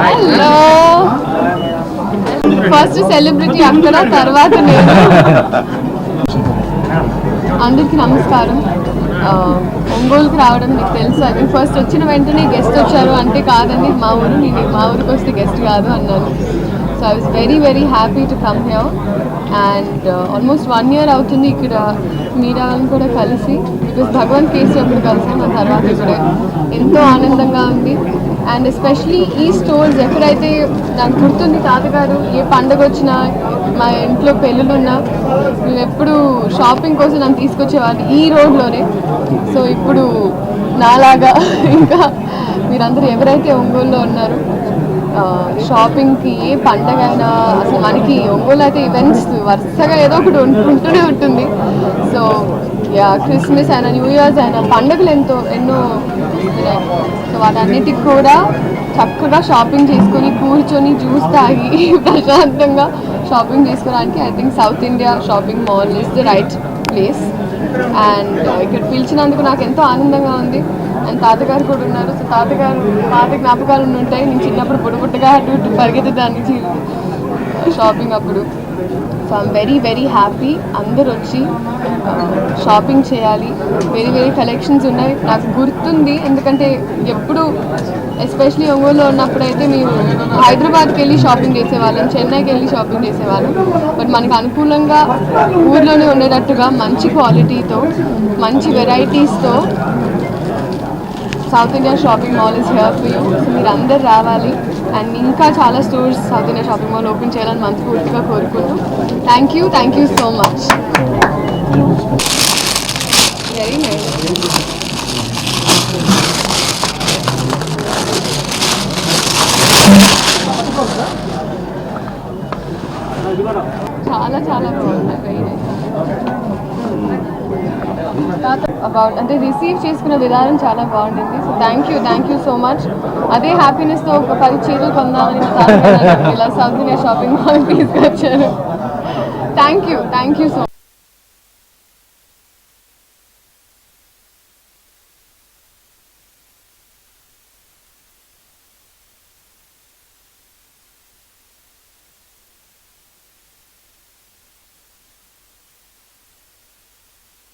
Hello first celebrity అక్కడ తర్వాత నేను. అందరికీ నమస్కారం. ఒంగోలుకి రావడం మీకు తెలుసు. అది ఫస్ట్ వచ్చిన వెంటనే గెస్ట్ వచ్చారు అంటే కాదండి మా ఊరు నేను మా ఊరికి వస్తే గెస్ట్ కాదు అన్నాను so I was very very happy to come have and almost one year అవుతుంది ఇక్కడ మీరా కూడా కలిసి. బికాస్ భగవాన్ కేసీ అప్పుడు కలిసి మా తర్వాత ఇక్కడ ఎంతో ఆనందంగా ఉంది. అండ్ ఎస్పెషలీ ఈ స్టోర్స్ ఎక్కడైతే నాకు గుర్తుంది తాతగారు ఏ పండగ వచ్చినా మా ఇంట్లో పెళ్ళిళ్ళున్నా మేము ఎప్పుడు షాపింగ్ కోసం నన్ను తీసుకొచ్చేవాళ్ళు ఈ రోడ్లోనే. సో ఇప్పుడు నాలాగా ఇంకా మీరందరూ ఎవరైతే ఒంగోలులో ఉన్నారు షాపింగ్కి ఏ పండగ అయినా అసలు మనకి ఒంగోలు అయితే ఈవెంట్స్ వరుసగా ఏదో ఒకటి ఉంటూనే ఉంటుంది. సో యా క్రిస్మస్ అయినా న్యూ ఇయర్స్ అయినా పండుగలు ఎంతో ఎన్నో సో వాటన్నిటికి కూడా చక్కగా షాపింగ్ చేసుకొని కూర్చొని జ్యూస్ తాగి ప్రశాంతంగా షాపింగ్ చేసుకోవడానికి I think South India shopping mall is the right place and ఇక్కడ పిలిచినందుకు నాకు ఎంతో ఆనందంగా ఉంది. అండ్ తాతగారు కూడా ఉన్నారు. సో తాతగారు పాత జ్ఞాపకాలు ఉంటాయి నేను చిన్నప్పుడు పుట్టు అటు ఇటు పరిగెత్తడానికి షాపింగ్ uh, అప్పుడు. So I'm very very happy అందరు వచ్చి షాపింగ్ చేయాలి. వెరీ వెరీ కలెక్షన్స్ ఉన్నాయి. నాకు గుర్తుంది. ఎందుకంటే ఎప్పుడు ఎస్పెషలీ ఒంగోలులో ఉన్నప్పుడు అయితే మేము హైదరాబాద్కి వెళ్ళి షాపింగ్ చేసేవాళ్ళం. చెన్నైకి వెళ్ళి షాపింగ్ చేసేవాళ్ళం. బట్ మనకు అనుకూలంగా ఊర్లోనే ఉండేటట్టుగా మంచి క్వాలిటీతో మంచి వెరైటీస్తో South India shopping mall is here for you so మీరు అందరు రావాలి. అండ్ ఇంకా చాలా stores South India shopping mall open చేయాలని మనస్ఫూర్తిగా కోరుకుంటూ thank you thank you so much very nice చాలా చాలా బాగుంది వెరీ నైస్ అబౌట్ అంటే రిసీవ్ చేసుకున్న విధానం చాలా బాగుండింది so thank you thank you so much అదే హ్యాపీనెస్తో ఒక పది చీరలు కొందామని ఇలా సౌత్ ఇండియా షాపింగ్ మాల్ తీసుకొచ్చారు. Thank you thank you so